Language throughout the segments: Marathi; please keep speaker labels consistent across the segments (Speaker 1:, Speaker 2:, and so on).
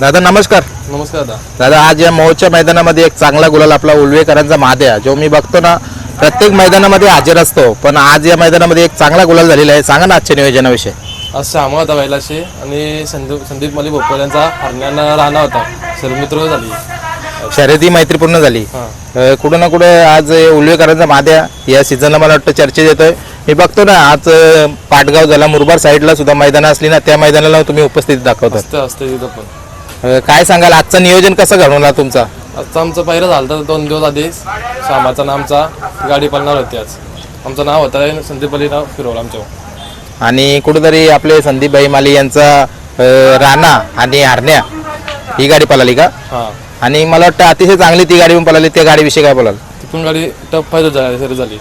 Speaker 1: दादा नमस्कार.
Speaker 2: नमस्कार दादा.
Speaker 1: दादा आज या मोहच्या मैदानामध्ये एक चांगला गुलाल आपला उलवेकरांचा महाद्या जो मी बघतो ना प्रत्येक मैदानामध्ये हजर असतो. पण आज या मैदानामध्ये एक चांगला गुलाल झालेला आहे. सांगा ना आजच्या नियोजनाविषयी.
Speaker 2: आज श्यामा होता बैलाशी आणि संदीप संदीप मली भोपर यांचा हरण्यानं राहणा होता. सर्वमित्र झाली.
Speaker 1: शर्यती मैत्रीपूर्ण झाली.
Speaker 2: हां.
Speaker 1: अ, कुठं ना कुठं आज उलवेकरांचा महाद्या या सीझनला मला वाटतं चर्चेत येतोय. मी बघतो ना आज अ, पाटगाव झाला मुरबाड साईडला सुद्धा मैदानं असली ना त्या मैदानाला तुम्ही उपस्थिती दाखवतात.
Speaker 2: असते असते तिथं पण.
Speaker 1: अ, काय सांगाल? आजचं नियोजन कसं घडवला तुमचा?
Speaker 2: आजचा आमचं पहिलं झालं होतं दोन दिवस आधी. श्यामाचं नाव आमचा. गाडी पळणार होती आज. आमचं नाव होतं संदीप अली नाव फिरवलं आमच्या
Speaker 1: आणि कुठेतरी आपले संदीपभाई माली यांचा अ, राणा आणि हरण्या ही गाडी पळाली का?
Speaker 2: हां.
Speaker 1: आणि मला वाटतं अतिशय चांगली ती गाडी पण पळाली. त्या गाडीविषयी काय बोलाल?
Speaker 2: तिथून गाडी टप फायदा झाली सर झाली.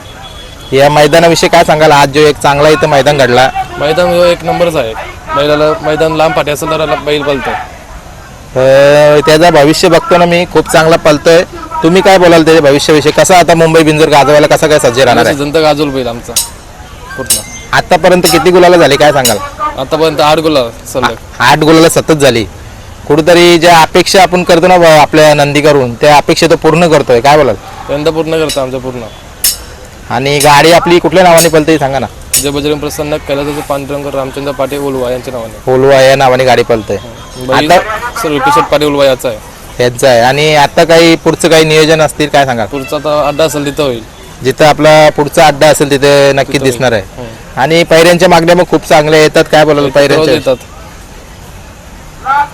Speaker 1: या मैदानाविषयी काय सांगाल? आज जो एक चांगला इथं मैदान घडला.
Speaker 2: मैदान जो एक नंबरच आहे. बैलाला मैदान लांब पाठी असेल तर बैल
Speaker 1: अ, त्याचा भविष्य बघतो ना मी खूप चांगला पळतोय तुम्ही काय बोलाल त्याच्या भविष्याविषयी? कसा आता मुंबई बिंजर गाजवायला कसा काय सज्ज राहणार आहे?
Speaker 2: तर गाजवल बैल आमचा. पूर्ण.
Speaker 1: आतापर्यंत किती गुलाला झाले काय सांगाल?
Speaker 2: आतापर्यंत आठ गुला सलग.
Speaker 1: आठ गुलाला सतत झाली. कुठेतरी ज्या अपेक्षा आपण करतो ना बा- आपल्या नंदी करून त्या अपेक्षा तो पूर्ण करतोय. काय बोलाल?
Speaker 2: यंदा पूर्ण करतं आमच्या पूर्ण.
Speaker 1: आणि गाडी आपली कुठल्या नावाने पळते सांगा ना.
Speaker 2: जय बजरंग प्रसन्न कैलासाचे पांडुरंग रामचंद्र पाटे उलवा यांच्या नावाने.
Speaker 1: ओलवा या नावाने गाडी पळतंय
Speaker 2: बैल सर आहे.
Speaker 1: आणि आता काही पुढचं काही नियोजन असतील काय सांगाल?
Speaker 2: पुढचा आता अड्डा असेल तिथं होईल.
Speaker 1: जिथं आपला पुढचा अड्डा असेल तिथे नक्कीच दिसणार आहे. आणि पैऱ्यांच्या मागण्या मग खूप चांगल्या येतात. काय बोलाल
Speaker 2: रोज
Speaker 1: पैऱ्यांच्या?
Speaker 2: येतात.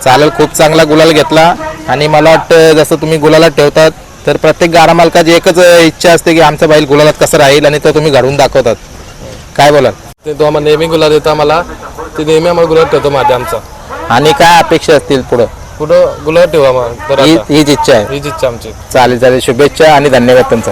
Speaker 1: चालेल खूप चांगला गुलाल घेतला. आणि मला वाटतं जसं तुम्ही गुलालात ठेवतात तर प्रत्येक गारा मालकाची एकच इच्छा असते की आमचा बैल गुलालात कसं राहील आणि तो तुम्ही घडवून दाखवतात. काय बोलाल?
Speaker 2: ते तो आम्हाला नेहमी गुलाब देतो आम्हाला. ते नेहमी आम्हाला गुलाब ठेवतो माझ्या आमचा
Speaker 1: आणि काय अपेक्षा असतील पुढं?
Speaker 2: कुठं गुलाब ठेवू
Speaker 1: ही
Speaker 2: आता.
Speaker 1: हीच इच्छा आहे.
Speaker 2: हीच इच्छा आमची.
Speaker 1: चालेल चालेल. शुभेच्छा आणि धन्यवाद तुमचा